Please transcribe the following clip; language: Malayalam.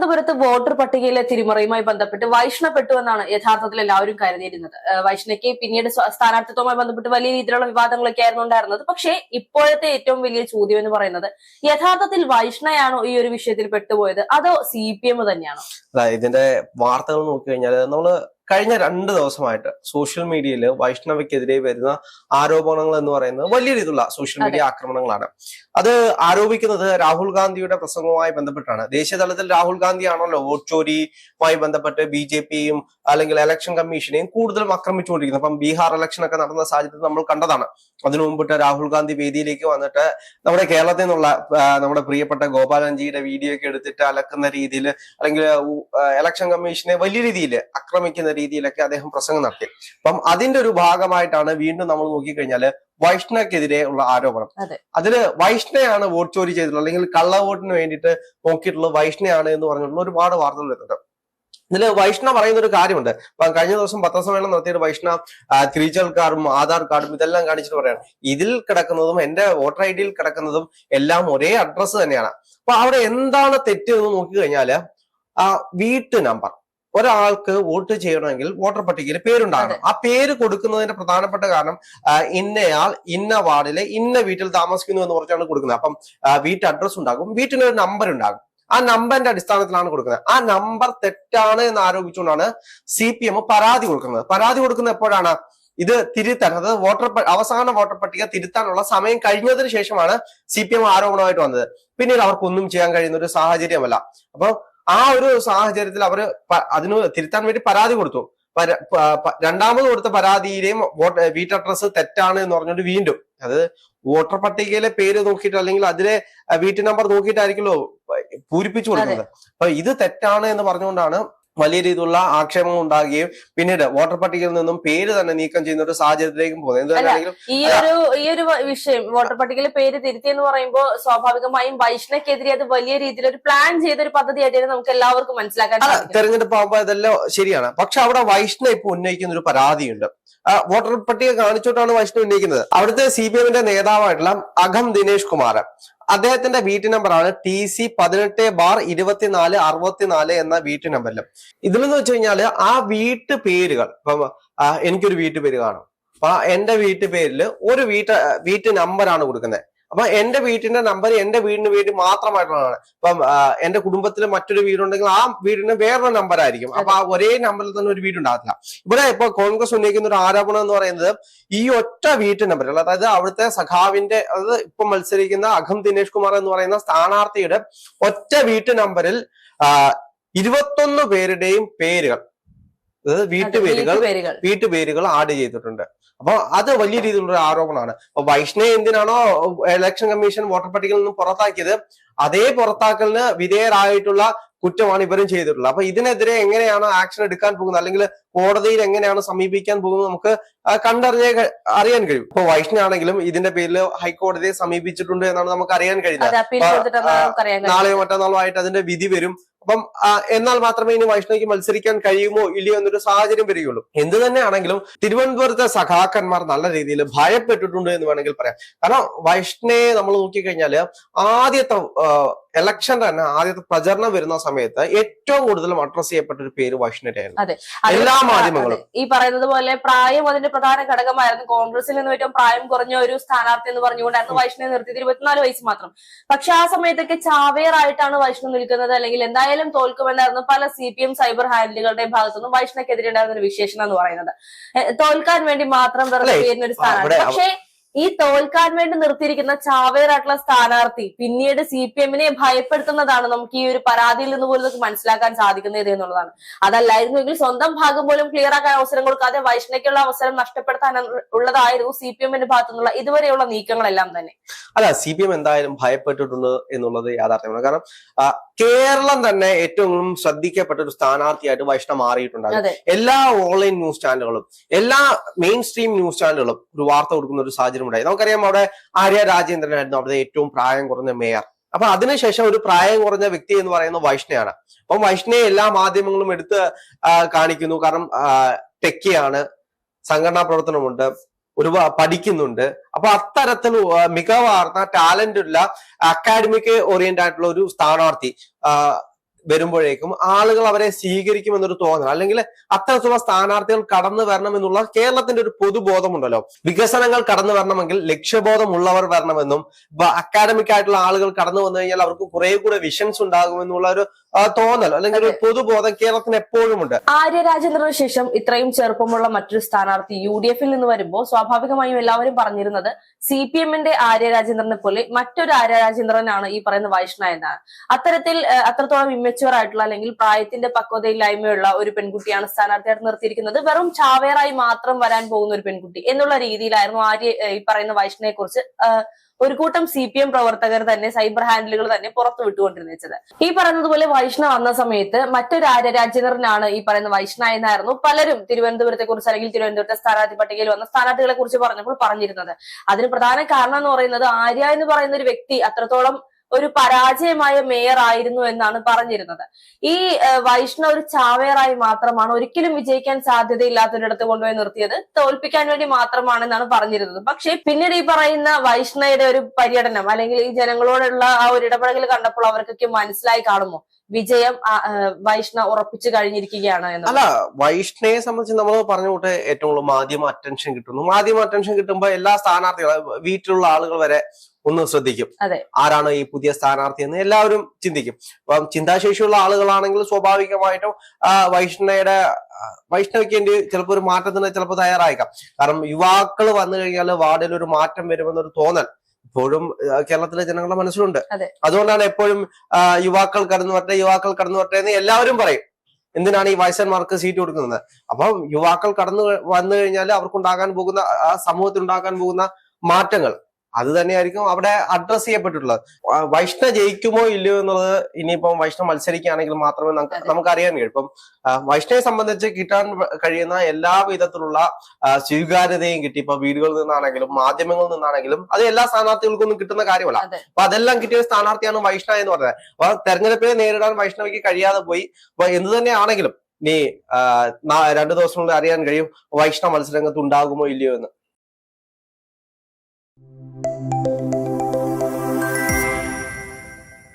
തിരുവനന്തപുരത്ത് വോട്ടർ പട്ടികയിലെ തിരിമറിയുമായി ബന്ധപ്പെട്ട് വൈഷ്ണപ്പെട്ടു എന്നാണ് യഥാർത്ഥത്തിൽ എല്ലാവരും കരുതിയിരുന്നത്. വൈഷ്ണയ്ക്ക് പിന്നീട് സ്ഥാനാർത്ഥിത്വവുമായി ബന്ധപ്പെട്ട് വലിയ രീതിയിലുള്ള വിവാദങ്ങളൊക്കെ ആയിരുന്നു ഉണ്ടായിരുന്നത്. പക്ഷേ ഇപ്പോഴത്തെ ഏറ്റവും വലിയ ചോദ്യം എന്ന് പറയുന്നത് യഥാർത്ഥത്തിൽ വൈഷ്ണയാണോ ഈ ഒരു വിഷയത്തിൽ പെട്ടുപോയത്? അതോ സി പി എം തന്നെയാണോ? ഇതിന്റെ വാർത്തകൾ നോക്കി കഴിഞ്ഞാൽ നമ്മൾ കഴിഞ്ഞ രണ്ട് ദിവസമായിട്ട് സോഷ്യൽ മീഡിയയിൽ വൈഷ്ണവയ്ക്കെതിരെ വരുന്ന ആരോപണങ്ങൾ എന്ന് പറയുന്നത് വലിയ രീതിയിലുള്ള സോഷ്യൽ മീഡിയ ആക്രമണങ്ങളാണ്. അത് ആരോപിക്കുന്നത് രാഹുൽ ഗാന്ധിയുടെ പ്രസംഗവുമായി ബന്ധപ്പെട്ടാണ്. ദേശീയ തലത്തിൽ രാഹുൽ ഗാന്ധി ആണല്ലോ വോട്ട് ചോരിയുമായി ബന്ധപ്പെട്ട് ബി ജെ പിയും അല്ലെങ്കിൽ ഇലക്ഷൻ കമ്മീഷനെയും കൂടുതലും ആക്രമിച്ചുകൊണ്ടിരിക്കുന്നത്. അപ്പം ബീഹാർ ഇലക്ഷൻ ഒക്കെ നടന്ന സാഹചര്യത്തിൽ നമ്മൾ കണ്ടതാണ്. അതിനു മുമ്പിട്ട് രാഹുൽ ഗാന്ധി വേദിയിലേക്ക് വന്നിട്ട് നമ്മുടെ കേരളത്തിൽ നിന്നുള്ള നമ്മുടെ പ്രിയപ്പെട്ട ഗോപാലൻജിയുടെ വീഡിയോ ഒക്കെ എടുത്തിട്ട് അലക്കുന്ന രീതിയിൽ അല്ലെങ്കിൽ ഇലക്ഷൻ കമ്മീഷനെ വലിയ രീതിയിൽ ആക്രമിക്കുന്ന രീതിയിലൊക്കെ അദ്ദേഹം പ്രസംഗം നടത്തി. അപ്പം അതിന്റെ ഒരു ഭാഗമായിട്ടാണ് വീണ്ടും നമ്മൾ നോക്കിക്കഴിഞ്ഞാൽ വൈഷ്ണവക്കെതിരെ ഉള്ള ആരോപണം. അതെ. അതിൽ വൈഷ്ണയാണ് വോട്ട് ചോരി ചെയ്തിട്ടുള്ളത് അല്ലെങ്കിൽ കള്ള വോട്ടിന് വേണ്ടിയിട്ട് നോക്കിയിട്ടുള്ളത് വൈഷ്ണയാണ് എന്ന് പറഞ്ഞിട്ടുള്ള ഒരുപാട് വാർത്തകൾ വരുന്നുണ്ട്. ഇതിൽ വൈഷ്ണ പറയുന്ന ഒരു കാര്യമുണ്ട്. അപ്പൊ കഴിഞ്ഞ ദിവസം പത്രസമ്മേളനം നടത്തിയിട്ട് വൈഷ്ണ തിരിച്ചൽ കാർഡും ആധാർ കാർഡും ഇതെല്ലാം കാണിച്ചിട്ട് പറയാണ് ഇതിൽ കിടക്കുന്നതും എന്റെ വോട്ടർ ഐ ഡിയിൽ കിടക്കുന്നതും എല്ലാം ഒരേ അഡ്രസ്സ് തന്നെയാണ്. അപ്പൊ അവിടെ എന്താണ് തെറ്റ് എന്ന് നോക്കിക്കഴിഞ്ഞാൽ ആ വീട്ടു നമ്പർ. ഒരാൾക്ക് വോട്ട് ചെയ്യണമെങ്കിൽ വോട്ടർ പട്ടികയിൽ പേരുണ്ടാകണം. ആ പേര് കൊടുക്കുന്നതിന്റെ പ്രധാനപ്പെട്ട കാരണം ഇന്നയാൾ ഇന്ന വാർഡിലെ ഇന്ന വീട്ടിൽ താമസിക്കുന്നു എന്ന് പറഞ്ഞാണ് കൊടുക്കുന്നത്. അപ്പം വീട്ട് അഡ്രസ് ഉണ്ടാകും വീട്ടിനൊരു നമ്പർ ഉണ്ടാകും. ആ നമ്പറിന്റെ അടിസ്ഥാനത്തിലാണ് കൊടുക്കുന്നത്. ആ നമ്പർ തെറ്റാണ് എന്ന് ആരോപിച്ചുകൊണ്ടാണ് സി പി എം പരാതി കൊടുക്കുന്നത്. പരാതി കൊടുക്കുന്നത് എപ്പോഴാണ്? ഇത് തിരുത്താൻ അതായത് വോട്ടർ അവസാന വോട്ടർ പട്ടിക തിരുത്താനുള്ള സമയം കഴിഞ്ഞതിന് ശേഷമാണ് സി പി എം ആരോപണമായിട്ട് വന്നത്. പിന്നീട് അവർക്കൊന്നും ചെയ്യാൻ കഴിയുന്ന ഒരു സാഹചര്യമല്ല. അപ്പൊ ആ ഒരു സാഹചര്യത്തിൽ അവർ അതിന് തിരുത്താൻ വേണ്ടി പരാതി കൊടുത്തു. രണ്ടാമത് കൊടുത്ത പരാതിയിലെയും വോട്ട് അഡ്രസ് തെറ്റാണ് എന്ന് പറഞ്ഞുകൊണ്ട് വീണ്ടും. അത് വോട്ടർ പട്ടികയിലെ പേര് നോക്കിയിട്ട് അല്ലെങ്കിൽ അതിലെ വീട്ടു നമ്പർ നോക്കിയിട്ടായിരിക്കുമല്ലോ പൂരിപ്പിച്ചു കൊടുക്കുന്നത്. അപ്പൊ ഇത് തെറ്റാണ് എന്ന് പറഞ്ഞുകൊണ്ടാണ് വലിയ രീതിയിലുള്ള ആക്ഷേപങ്ങൾ ഉണ്ടാകുകയും പിന്നീട് വോട്ടർ പട്ടികയിൽ നിന്നും പേര് തന്നെ നീക്കം ചെയ്യുന്ന ഒരു സാഹചര്യത്തിലേക്കും പോകുന്നത് ഈ ഒരു ഈ ഒരു വിഷയം വോട്ടർ പട്ടികയിൽ പേര് തിരുത്തി എന്ന് പറയുമ്പോൾ സ്വാഭാവികമായും വൈഷ്ണയ്ക്കെതിരെ അത് വലിയ രീതിയിൽ ഒരു പ്ലാൻ ചെയ്ത ഒരു പദ്ധതി ആയിട്ട് നമുക്ക് എല്ലാവർക്കും മനസ്സിലാക്കാൻ തെരഞ്ഞെടുപ്പ് ആകുമ്പോൾ ഇതെല്ലാം ശരിയാണ്. പക്ഷെ അവിടെ വൈഷ്ണവ് ഇപ്പൊ ഉന്നയിക്കുന്ന ഒരു പരാതിയുണ്ട്. വോട്ടർ പട്ടിക കാണിച്ചോട്ടാണ് വൈഷ്ണവ് ഉന്നയിക്കുന്നത്. അവിടുത്തെ സി പി എമ്മിന്റെ നേതാവായിട്ടുള്ള അഖം ദിനേഷ് കുമാർ. അദ്ദേഹത്തിന്റെ വീട്ടു നമ്പറാണ് ടി സി പതിനെട്ട് ബാർ ഇരുപത്തിനാല് അറുപത്തിനാല് എന്ന വീട്ടു നമ്പറിൽ ഇതിലെന്ന് വെച്ച് കഴിഞ്ഞാൽ ആ വീട്ടു പേരുകൾ ഇപ്പം എനിക്കൊരു വീട്ടു പേര് കാണും. അപ്പൊ എന്റെ വീട്ടു പേരിൽ ഒരു വീട്ട് വീട്ടു നമ്പറാണ് കൊടുക്കുന്നത്. അപ്പൊ എന്റെ വീട്ടിന്റെ നമ്പർ എന്റെ വീടിന് വേണ്ടി മാത്രമായിട്ടുള്ളതാണ്. ഇപ്പം ആ, എന്റെ കുടുംബത്തിൽ മറ്റൊരു വീടുണ്ടെങ്കിൽ ആ വീടിന് വേറൊരു നമ്പർ ആയിരിക്കും. അപ്പൊ ആ ഒരേ നമ്പറിൽ തന്നെ ഒരു വീടുണ്ടാകത്തില്ല ഇവിടെ ഇപ്പൊ കോൺഗ്രസ് ഉന്നയിക്കുന്ന ഒരു ആരോപണം എന്ന് പറയുന്നത് ഈ ഒറ്റ വീട്ടു നമ്പറിൽ അതായത് അവിടുത്തെ സഖാവിന്റെ അതായത് ഇപ്പൊ മത്സരിക്കുന്ന അഖം ദിനേഷ് കുമാർ എന്ന് പറയുന്ന സ്ഥാനാർത്ഥിയുടെ ഒറ്റ വീട്ടു നമ്പറിൽ ഇരുപത്തൊന്ന് പേരുടെയും പേരുകൾ അതായത് വീട്ടുപേരുകൾ പേരുകൾ വീട്ടുപേരുകൾ. ആഡ് ചെയ്തിട്ടുണ്ട്. അപ്പൊ അത് വലിയ രീതിയിലുള്ള ആരോപണമാണ്. അപ്പൊ വൈഷ്ണവ് എന്തിനാണോ ഇലക്ഷൻ കമ്മീഷൻ വോട്ടർ പട്ടികയിൽ നിന്ന് പുറത്താക്കിയത്? അതേ പുറത്താക്കലിന് വിധേയരായിട്ടുള്ള കുറ്റമാണ് ഇവരും ചെയ്തിട്ടുള്ളത്. അപ്പൊ ഇതിനെതിരെ എങ്ങനെയാണ് ആക്ഷൻ എടുക്കാൻ പോകുന്നത്? അല്ലെങ്കിൽ കോടതിയിൽ എങ്ങനെയാണ് സമീപിക്കാൻ പോകുന്നത് നമുക്ക് കണ്ടറിഞ്ഞ അറിയാൻ കഴിയും. ഇപ്പൊ വൈഷ്ണവാണെങ്കിലും ഇതിന്റെ പേരിൽ ഹൈക്കോടതിയെ സമീപിച്ചിട്ടുണ്ട് എന്നാണ് നമുക്ക് അറിയാൻ കഴിയുന്നത്. നാളെയോ മറ്റന്നാളോ ആയിട്ട് അതിന്റെ വിധി വരും. അപ്പം എന്നാൽ മാത്രമേ ഇനി വൈഷ്ണവിക്ക് മത്സരിക്കാൻ കഴിയുമോ ഇല്ലയോ എന്നൊരു സാഹചര്യം വരികയുള്ളൂ. എന്ത് തന്നെയാണെങ്കിലും തിരുവനന്തപുരത്തെ സഖാക്കന്മാർ നല്ല രീതിയിൽ ഭയപ്പെട്ടിട്ടുണ്ട് എന്ന് വേണമെങ്കിൽ പറയാം. കാരണം വൈഷ്ണയെ നമ്മൾ നോക്കിക്കഴിഞ്ഞാൽ ആദ്യത്തെ ഇലക്ഷൻ തന്നെ ആദ്യത്തെ പ്രചരണം വരുന്ന സമയത്ത് ഏറ്റവും കൂടുതൽ അഡ്രസ് ചെയ്യപ്പെട്ട ഒരു പേര് വൈഷ്ണവിയായിരുന്നു അത്. എല്ലാ മാധ്യമങ്ങളും. ഈ പറയുന്നത് പോലെ പ്രായം അതിന്റെ പ്രധാന ഘടകമായിരുന്നു. കോൺഗ്രസിൽ നിന്ന് ഏറ്റവും പ്രായം കുറഞ്ഞ ഒരു സ്ഥാനാർത്ഥി എന്ന് പറഞ്ഞുകൊണ്ടായിരുന്നു വൈഷ്ണവ് നിർത്തിയത് ഇരുപത്തിനാല് വയസ്സ് മാത്രം. പക്ഷെ ആ സമയത്തൊക്കെ ചാവേറായിട്ടാണ് വൈഷ്ണവ് നിൽക്കുന്നത്. അല്ലെങ്കിൽ എന്തായാലും തോൽക്കുമെന്നായിരുന്നു പല സി പി എം സൈബർ ഹാൻഡിലുകളുടെ ഭാഗത്തുനിന്നും വൈഷ്ണവക്കെതിരെ ഉണ്ടായിരുന്ന ഒരു വിശേഷണം എന്ന് പറയുന്നത്. തോൽക്കാൻ വേണ്ടി മാത്രം വെറുതെ ഒരു സ്ഥാനാർത്ഥി. പക്ഷേ ഈ തോൽക്കാൻ വേണ്ടി നിർത്തിയിരിക്കുന്ന ചാവേറായിട്ടുള്ള സ്ഥാനാർത്ഥി പിന്നീട് സി പി എമ്മിനെ ഭയപ്പെടുത്തുന്നതാണ് നമുക്ക് ഈ ഒരു പരാതിയിൽ നിന്ന് പോലും നമുക്ക് മനസ്സിലാക്കാൻ സാധിക്കുന്നത് എന്നുള്ളതാണ്. അതല്ലായിരുന്നുവെങ്കിൽ സ്വന്തം ഭാഗം പോലും ക്ലിയർ ആക്കാൻ അവസരം കൊടുക്കാതെ വൈഷ്ണയ്ക്കുള്ള അവസരം നഷ്ടപ്പെടുത്താൻ ഉള്ളതായിരുന്നു സി പി എമ്മിന്റെ ഭാഗത്തു നിന്നുള്ള ഇതുവരെയുള്ള നീക്കങ്ങളെല്ലാം തന്നെ. അല്ല സി പി എം എന്തായാലും ഭയപ്പെട്ടിട്ടുണ്ട് എന്നുള്ളത് യാഥാർത്ഥ്യമാണ്. കാരണം കേരളം തന്നെ ഏറ്റവും ശ്രദ്ധിക്കപ്പെട്ട ഒരു സ്ഥാനാർത്ഥിയായിട്ട് വൈഷ്ണവ് മാറിയിട്ടുണ്ട്. എല്ലാ ഓൺലൈൻ ന്യൂസ് ചാനലുകളും എല്ലാ മെയിൻ സ്ട്രീം ന്യൂസ് ചാനലുകളും ഒരു വാർത്ത കൊടുക്കുന്ന ഒരു സാഹചര്യം ഉണ്ടായി നമുക്കറിയാം അവിടെ ആര്യ രാജേന്ദ്രനായിരുന്നു അവിടെ ഏറ്റവും പ്രായം കുറഞ്ഞ മേയർ. അപ്പൊ അതിനുശേഷം ഒരു പ്രായം കുറഞ്ഞ വ്യക്തി എന്ന് പറയുന്നത് വൈഷ്ണയാണ്. അപ്പം വൈഷ്ണയെ എല്ലാ മാധ്യമങ്ങളും എടുത്ത് കാണിക്കുന്നു. കാരണം ടെക്കിയാണ് സംഘടനാ പ്രവർത്തനമുണ്ട് ഒരു പഠിക്കുന്നുണ്ട്. അപ്പൊ അത്തരത്തിൽ മികവാർന്ന ടാലന്റ് ഉള്ള അക്കാഡമിക് ഓറിയന്റ് ആയിട്ടുള്ള ഒരു സ്ഥാനാർത്ഥി വരുമ്പോഴേക്കും ആളുകൾ അവരെ സ്വീകരിക്കും എന്നൊരു തോന്നൽ. അല്ലെങ്കിൽ അത്തരത്തിലുള്ള സ്ഥാനാർത്ഥികൾ കടന്നു വരണം എന്നുള്ള കേരളത്തിന്റെ ഒരു പൊതുബോധമുണ്ടല്ലോ. വികസനങ്ങൾ കടന്നു വരണമെങ്കിൽ ലക്ഷ്യബോധമുള്ളവർ വരണമെന്നും അക്കാഡമിക് ആയിട്ടുള്ള ആളുകൾ കടന്നു വന്നു കഴിഞ്ഞാൽ അവർക്ക് കുറെ കൂടെ വിഷൻസ് ഉണ്ടാകുമെന്നുള്ള ഒരു തോന്നൽ അല്ലെങ്കിൽ ഒരു പൊതുബോധം കേരളത്തിന് എപ്പോഴും ഉണ്ട് ആര്യ രാജേന്ദ്രന് ശേഷം ഇത്രയും ചെറുപ്പമുള്ള മറ്റൊരു സ്ഥാനാർത്ഥി യു ഡി എഫിൽ നിന്ന് വരുമ്പോൾ സ്വാഭാവികമായും എല്ലാവരും പറഞ്ഞിരുന്നത് സി പി എമ്മിന്റെ ആര്യരാജേന്ദ്രനെ പോലെ മറ്റൊരു ആര്യരാജേന്ദ്രനാണ് ഈ പറയുന്ന വൈഷ്ണ എന്നാണ്. അത്തരത്തിൽ അത്രത്തോളം ഇമ്മച്ചുവർ ആയിട്ടുള്ള അല്ലെങ്കിൽ പ്രായത്തിന്റെ പക്വതയില്ലായ്മയുള്ള ഒരു പെൺകുട്ടിയാണ് സ്ഥാനാർത്ഥിയായിട്ട് നിർത്തിയിരിക്കുന്നത്. വെറും ചാവേറായി മാത്രം വരാൻ പോകുന്ന ഒരു പെൺകുട്ടി എന്നുള്ള രീതിയിലായിരുന്നു ആര്യ ഈ പറയുന്ന വൈഷ്ണയെ കുറിച്ച് ഒരു കൂട്ടം സി പി എം പ്രവർത്തകർ തന്നെ സൈബർ ഹാൻഡിലുകൾ തന്നെ പുറത്തു വിട്ടുകൊണ്ടിരുന്നത് ഈ പറയുന്നതുപോലെ വൈഷ്ണ വന്ന സമയത്ത് മറ്റൊരു ആര്യ രാജേന്ദ്രനാണ് ഈ പറയുന്ന വൈഷ്ണ എന്നായിരുന്നു പലരും തിരുവനന്തപുരത്തെ കുറിച്ച് അല്ലെങ്കിൽ തിരുവനന്തപുരത്തെ സ്ഥാനാർത്ഥി പട്ടികയിൽ വന്ന സ്ഥാനാർത്ഥികളെ കുറിച്ച് പറഞ്ഞപ്പോൾ പറഞ്ഞിരുന്നത്. അതിന് പ്രധാന കാരണം എന്ന് പറയുന്നത് ആര്യ എന്ന് പറയുന്ന ഒരു വ്യക്തി അത്രത്തോളം ഒരു പരാജയമായ മേയർ ആയിരുന്നു എന്നാണ് പറഞ്ഞിരുന്നത്. ഈ വൈഷ്ണവ് ഒരു ചാവേറായി മാത്രമാണ് ഒരിക്കലും വിജയിക്കാൻ സാധ്യതയില്ലാത്തൊരിടത്ത് കൊണ്ടുപോയി നിർത്തിയത്. തോൽപ്പിക്കാൻ വേണ്ടി മാത്രമാണെന്നാണ് പറഞ്ഞിരുന്നത്. പക്ഷേ പിന്നീട് ഈ പറയുന്ന വൈഷ്ണയുടെ ഒരു പര്യടനം അല്ലെങ്കിൽ ഈ ജനങ്ങളോടുള്ള ആ ഒരു ഇടപെടൽ കണ്ടപ്പോൾ അവർക്കൊക്കെ മനസ്സിലായി കാണുമോ? വിജയം വൈഷ്ണ ഉറപ്പിച്ചു കഴിഞ്ഞിരിക്കുകയാണ് അല്ല വൈഷ്ണയെ സംബന്ധിച്ച് നമ്മൾ പറഞ്ഞു കൂട്ടെ ഏറ്റവും കൂടുതൽ മാധ്യമ അറ്റൻഷൻ കിട്ടുന്നു. മാധ്യമ അറ്റൻഷൻ കിട്ടുമ്പോൾ എല്ലാ സ്ഥാനാർത്ഥികളും വീട്ടിലുള്ള ആളുകൾ വരെ ഒന്ന് ശ്രദ്ധിക്കും. ആരാണ് ഈ പുതിയ സ്ഥാനാർത്ഥി എന്ന് എല്ലാവരും ചിന്തിക്കും. അപ്പം ചിന്താശേഷിയുള്ള ആളുകളാണെങ്കിൽ സ്വാഭാവികമായിട്ടും വൈഷ്ണയുടെ വൈഷ്ണവയ്ക്ക് വൈഷ്ണവിക്ക് വേണ്ടി ചിലപ്പോൾ ഒരു മാറ്റത്തിന് ചിലപ്പോൾ തയ്യാറായേക്കാം. കാരണം യുവാക്കൾ വന്നു കഴിഞ്ഞാൽ വാർഡിൽ ഒരു മാറ്റം വരുമെന്നൊരു തോന്നൽ ഇപ്പോഴും കേരളത്തിലെ ജനങ്ങളുടെ മനസ്സിലുണ്ട്. അതുകൊണ്ടാണ് എപ്പോഴും യുവാക്കൾ കടന്നു വരട്ടെ യുവാക്കൾ കടന്നു വരട്ടെ എന്ന് എല്ലാവരും പറയും. എന്തിനാണ് ഈ വയസ്സന്മാർക്ക് സീറ്റ് കൊടുക്കുന്നത്? അപ്പം യുവാക്കൾ കടന്നു വന്നു കഴിഞ്ഞാൽ അവർക്കുണ്ടാകാൻ പോകുന്ന ആ സമൂഹത്തിൽ ഉണ്ടാകാൻ പോകുന്ന മാറ്റങ്ങൾ. അത് തന്നെയായിരിക്കും അവിടെ അഡ്രസ് ചെയ്യപ്പെട്ടിട്ടുള്ളത്. വൈഷ്ണ ജയിക്കുമോ ഇല്ലയോ എന്നുള്ളത് ഇനിയിപ്പം വൈഷ്ണ മത്സരിക്കുകയാണെങ്കിൽ മാത്രമേ നമുക്ക് നമുക്ക് അറിയാൻ കഴിയും. ഇപ്പം വൈഷ്ണയെ സംബന്ധിച്ച് കിട്ടാൻ കഴിയുന്ന എല്ലാ വിധത്തിലുള്ള സ്വീകാര്യതയും കിട്ടി. ഇപ്പൊ വീടുകളിൽ നിന്നാണെങ്കിലും മാധ്യമങ്ങളിൽ നിന്നാണെങ്കിലും അത് എല്ലാ സ്ഥാനാർത്ഥികൾക്കൊന്നും കിട്ടുന്ന കാര്യമല്ല. അപ്പൊ അതെല്ലാം കിട്ടിയ സ്ഥാനാർത്ഥിയാണ് വൈഷ്ണ എന്ന് പറഞ്ഞത്. അപ്പൊ തെരഞ്ഞെടുപ്പിനെ നേരിടാൻ വൈഷ്ണവിക്ക് കഴിയാതെ പോയി. അപ്പൊ എന്ത് തന്നെയാണെങ്കിലും നീ ആ, നാ- രണ്ടു ദിവസത്തിനുള്ളിൽ അറിയാൻ കഴിയും വൈഷ്ണവ മത്സരരംഗത്ത് ഉണ്ടാകുമോ ഇല്ലയോ എന്ന്. Thank you.